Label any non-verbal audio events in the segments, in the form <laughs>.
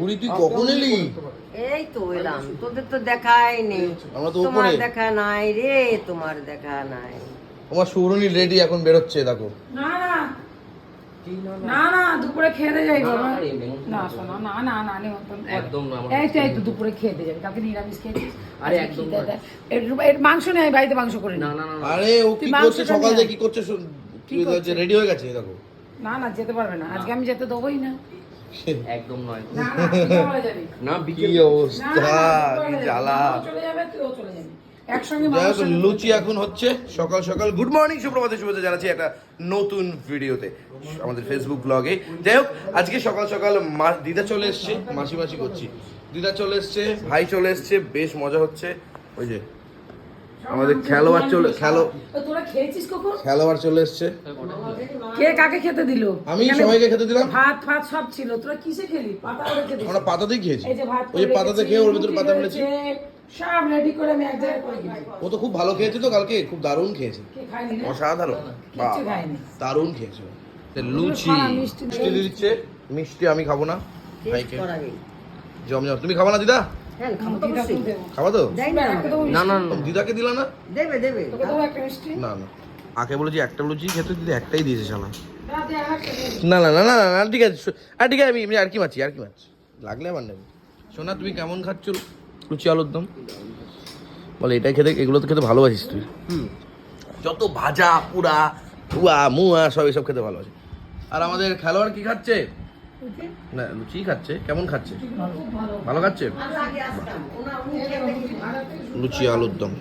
বুড়ি তুই কখন এলি? এই তো এলাম। তোদের তো দেখাই নেই। আমরা তো তোমার দেখা নাই রে তোমার দেখা নাই। আমার সৌরনী রেডি এখন বেরোচ্ছে দেখো। না না। না না দুপুরে খেতে যাই বাবা। না শোনো না না না নিমন্ত্রণ একদম না, এই তো এই তো দুপুরে খেতে যাবি। কালকে নিরামিষ খেয়েছিস? আরে একদম। দেয়। এর- মাংস নেই বাড়িতে মাংস করে না না না। আরে ও কি করছে সকাল থেকে? কি করছে? কি রেডি হয়ে গেছে দেখো। না না যেতে পারবে না। আজকে আমি যেতে দেবোই না। একদম নয়। না বিকেল অবস্থা। জ্বালা। চলে যাবে তুইও চলে যাবি। লুচি এখন হচ্ছে সকাল সকাল। গুড মর্নিং সুপ্রভাতে শুভেচ্ছা জানাচ্ছি একটা নতুন ভিডিওতে। আমাদের ফেসবুক ব্লগে যাই হোক আজকে সকাল সকাল মা- দিদা চলে এসছে মাসি মাসি করছি। দিদা চলে এসছে ভাই চলে এসছে বেশ মজা হচ্ছে। ওই যে আমাদের খেলোয়াড় চলে খেলো তোরা খেয়েছিস কখন? খেলোয়াড় চলে এসছে। কে কাকে খেতে দিল? আমি সবাইকে খেতে দিলাম। ভাত ফাত সব ছিল। তোরা কিসে খেলি? পাতা করে খেতে আমরা পাতাতেই খেয়েছি। এই যে ভাত ওই পাতাতে খেয়ে ওর ভিতরে পাতা রয়েছে, সব রেডি করে আমি এক জায়গায় করে ও তো খুব ভালো খেয়েছে তো কালকে খুব দারুণ খেয়েছে। কে খাইনি অসাধারণ। দারুণ খেয়েছে লুচি। মিষ্টি দিচ্ছে। মিষ্টি আমি খাব না। জমজম। তুমি খাব না দিদা? হ্যাঁ খাব তো অবশ্যই। খাব তো? যাই না না। না দিদাকে দিলা না? দেবে দেবে। তোকে দেবো একটা মিষ্টি? না না। আগে বলেছি একটা লুচি খেতে দিদি একটাই দিয়েছে শালা। না। না না না না না, ঠিক আছে আর ঠিক আছে আমি এমনি আর কি মাছি আর কি মাছ লাগলে আবার নেবে। সোনা তুমি কেমন খাচ্ছ? লুচি আলুর দম? বলে এটাই খেতে এগুলো তো খেতে ভালোবাসিস তুই। যত ভাজা পুরা উয়া মুয়া সব এসব খেতে ভালোবাসি। আর আমাদের খেলোয়াড় কি খাচ্ছে? না লুচি খাচ্ছে। কেমন খাচ্ছে? ভালো। খাচ্ছে? লুচি আলুর দম।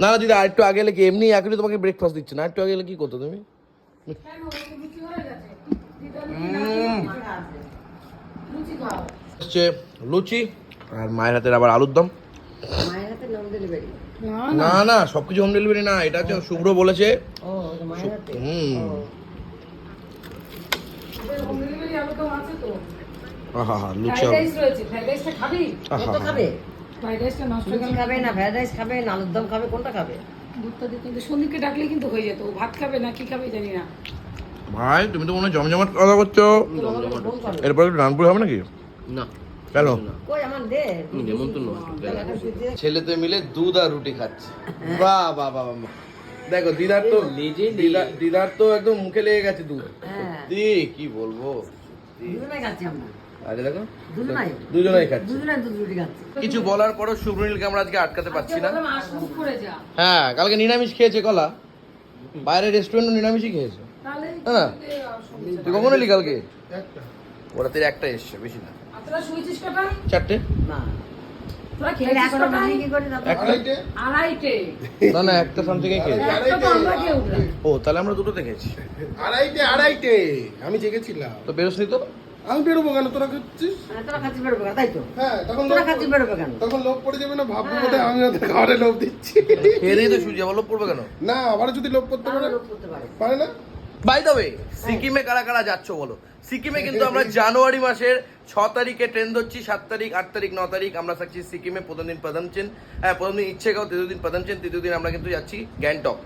না না দিদি আর একটু আগে এলে কি? এমনি এখনই তোমাকে ব্রেকফাস্ট দিচ্ছে না। একটু আগে এলে কি করতো তুমি। হচ্ছে লুচি আর মায়ের হাতের আবার আলুর দম। মায়ের হাতে নাম ডেলিভারি না, না, সবকিছু হোম ডেলিভারি না। এটা হচ্ছে শুভ্র বলেছে। ও ওটা মায়ের হাতে হুম। আলুর দম খাবে কোনটা খাবে? কিন্তু সন্দীপকে ডাকলে কিন্তু হয়ে যেত ভাত খাবে না কি খাবে জানি না। ভাই তুমি তো মনে হয় জমজমাট কথা করছ। এরপরে রানপুর হবে নাকি? না। কেন? দে। ছেলেতে মিলে দুধ আর রুটি খাচ্ছে। বাহ বাহ বাহ বাহ দেখো দিদার তো দিদার তো একদম মুখে লেগে গেছে দুধ। হ্যাঁ। দি কি বলব? দুজনে আরে দেখো দুজনেই। খাচ্ছে। দুজনে দুধ রুটি খাচ্ছি। কিছু বলার পরও শুভ্রনীলকে আমরা আজকে আটকাতে পারছি না। বললাম আশমুখ করে যা। হ্যাঁ কালকে নিরামিষ খেয়েছে কলা। বাইরের রেস্টুরেন্টও নিরামিষই খেয়েছে। তাহলে হ্যাঁ। তুই কখন এলি কালকে? ওরা তোর একটা এসছে বেশি না। কটায় চারটে? না। আড়াইটে? না না একটা ও তাহলে আমরা আড়াইটে আড়াইটে। আমি জেগেছিলাম। তো বেরোসনি তো? আমি বেরোবো কেন? তোরা খাচ্ছিস? হ্যাঁ, তোরা খাচ্ছি বেরোবে তাই তো? হ্যাঁ তখন তোরা কেন? তখন লোভ পড়ে যাবে না? ভাববো বোধহয় আমি ওদের খাবারে লোভ দিচ্ছি। তো লোভ পড়বে কেন? না আবার যদি লোভ করতে করতে পারে। পারে না? বাই দ্য ওয়ে সিকিমে কারা কারা যাচ্ছ বলো? সিকিমে <laughs> কিন্তু আমরা জানুয়ারি মাসের ছ তারিখে ট্রেন ধরছি সাত তারিখ আট তারিখ ন তারিখ আমরা থাকছি সিকিমে প্রথম দিন প্রথমচেন হ্যাঁ প্রথম দিন ইচ্ছে গাও তৃতীয় দিন প্রথমচেন তৃতীয় দিন আমরা কিন্তু যাচ্ছি গ্যাংটক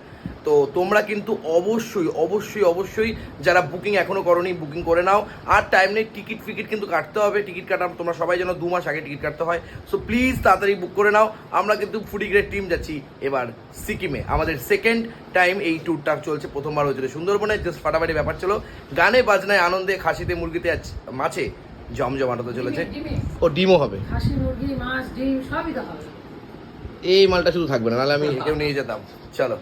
তো তোমরা কিন্তু অবশ্যই অবশ্যই অবশ্যই যারা বুকিং এখনও করনি বুকিং করে নাও। আর টাইম নেই টিকিট ফিকিট কিন্তু কাটতে হবে। টিকিট কাটা তোমরা সবাই যেন দু মাস আগে টিকিট কাটতে হয়। সো প্লিজ তাড়াতাড়ি বুক করে নাও। আমরা কিন্তু ফুডি গ্রেড টিম যাচ্ছি এবার সিকিমে। আমাদের সেকেন্ড টাইম এই ট্যুরটা চলছে প্রথমবার হয়েছিল সুন্দরবনে জাস্ট ফাটাফাটি ব্যাপার ছিল। গানে বাজনায় আনন্দে খাসিতে মুরগিতে মাছে জমজমাট হতে চলেছে। ও ডিমও হবে। খাসি মুরগি মাছ ডিম সবই তো হবে। এই মালটা শুধু থাকবে না নাহলে আমি <laughs> কেউ নিয়ে যেতাম। চলো।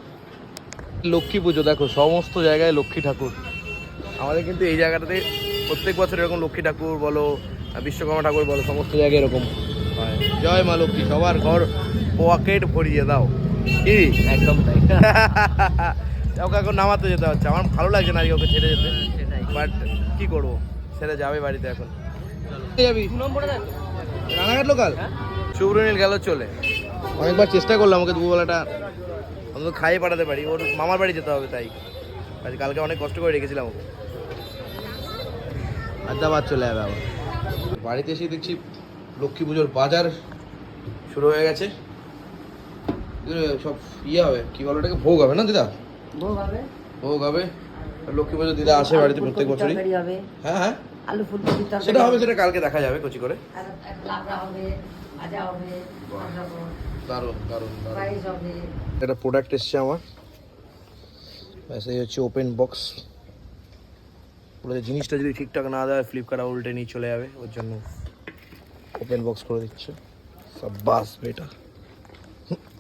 লক্ষ্মী পুজো দেখো সমস্ত জায়গায় লক্ষ্মী ঠাকুর। আমাদের কিন্তু এই জায়গাটাতে প্রত্যেক বছর এরকম লক্ষ্মী ঠাকুর বলো বিশ্বকর্মা ঠাকুর বলো সমস্ত জায়গায় এরকম। হয়। জয় মা লক্ষ্মী সবার ঘর পকেট ভরিয়ে দাও। কি? একদম তাই। <laughs> ওকে এখন নামাতে যেতে হচ্ছে। আমার ভালো লাগছে না ওকে ছেড়ে যেতে। সেটাই। বাট কি করব? ছেড়ে যাবে বাড়িতে এখন। যাবি? রানাঘাট লোকাল শুভ্রনীল গেল চলে। অনেকবার চেষ্টা করলাম ওকে দুপুরবেলাটা অন্তত খাইয়ে পাঠাতে পারি। ওর মামার বাড়ি যেতে হবে তাই। কালকে অনেক কষ্ট করে রেখেছিলাম ওকে। আড্ডাবাদ চলে যাবে আবার। বাড়িতে এসে দেখছি লক্ষ্মী পুজোর বাজার শুরু হয়ে গেছে। সব ইয়ে হবে কি বলো ওটাকে? ভোগ হবে না দিদা? হবে। ভোগ হবে। লক্ষ্মী পুজো দিদা আসে বাড়িতে প্রত্যেক বছরই। হ্যাঁ হ্যাঁ। আলু ফুলকপি সেটা হবে সেটা কালকে দেখা যাবে কচি করে। লাবড়া হবে ভাজা হবে তারপর দারুণ দারুণ দারুণ। রাইস হবে একটা প্রোডাক্ট এসছে আমার। ব্যাস এই হচ্ছে ওপেন বক্স বলে জিনিসটা যদি ঠিকঠাক না দেয় ফ্লিপকার্ট উল্টে নিয়ে চলে যাবে ওর জন্য ওপেন বক্স করে দিচ্ছে। সব বাস বেটা।